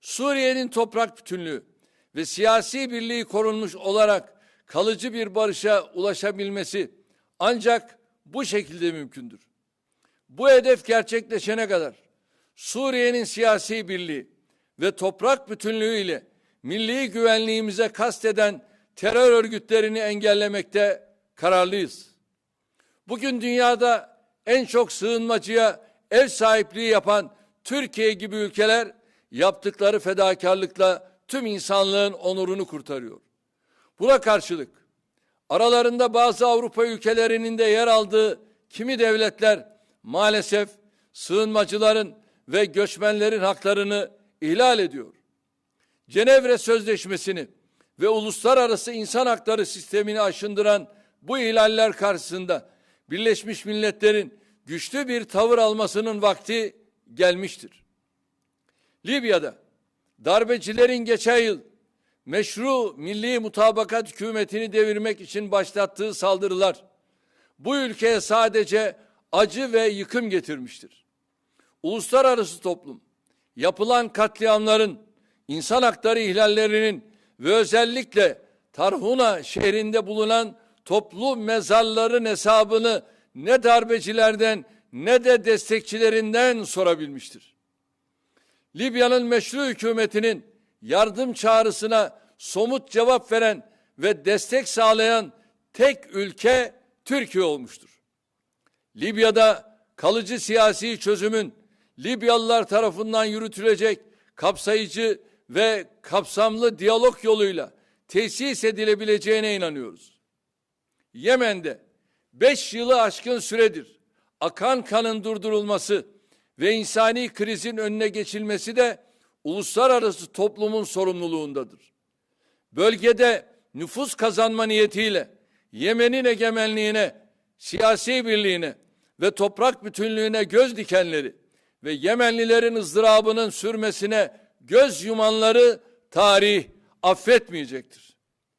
Suriye'nin toprak bütünlüğü ve siyasi birliği korunmuş olarak kalıcı bir barışa ulaşabilmesi ancak bu şekilde mümkündür. Bu hedef gerçekleşene kadar Suriye'nin siyasi birliği ve toprak bütünlüğü ile milli güvenliğimize kasteden terör örgütlerini engellemekte kararlıyız. Bugün dünyada en çok sığınmacıya ev sahipliği yapan Türkiye gibi ülkeler yaptıkları fedakarlıkla tüm insanlığın onurunu kurtarıyor. Buna karşılık aralarında bazı Avrupa ülkelerinin de yer aldığı kimi devletler maalesef sığınmacıların ve göçmenlerin haklarını ihlal ediyor. Cenevre Sözleşmesi'ni ve uluslararası insan hakları sistemini aşındıran bu ihlaller karşısında Birleşmiş Milletler'in güçlü bir tavır almasının vakti gelmiştir. Libya'da darbecilerin geçen yıl meşru milli mutabakat hükümetini devirmek için başlattığı saldırılar bu ülkeye sadece acı ve yıkım getirmiştir. Uluslararası toplum yapılan katliamların, insan hakları ihlallerinin ve özellikle Tarhuna şehrinde bulunan toplu mezarların hesabını ne darbecilerden ne de destekçilerinden sorabilmiştir. Libya'nın meşru hükümetinin yardım çağrısına somut cevap veren ve destek sağlayan tek ülke Türkiye olmuştur. Libya'da kalıcı siyasi çözümün Libyalılar tarafından yürütülecek kapsayıcı ve kapsamlı diyalog yoluyla tesis edilebileceğine inanıyoruz. Yemen'de beş yılı aşkın süredir akan kanın durdurulması ve insani krizin önüne geçilmesi de uluslararası toplumun sorumluluğundadır. Bölgede nüfus kazanma niyetiyle Yemen'in egemenliğine, siyasi birliğine ve toprak bütünlüğüne göz dikenleri ve Yemenlilerin ızdırabının sürmesine göz yumanları tarih affetmeyecektir.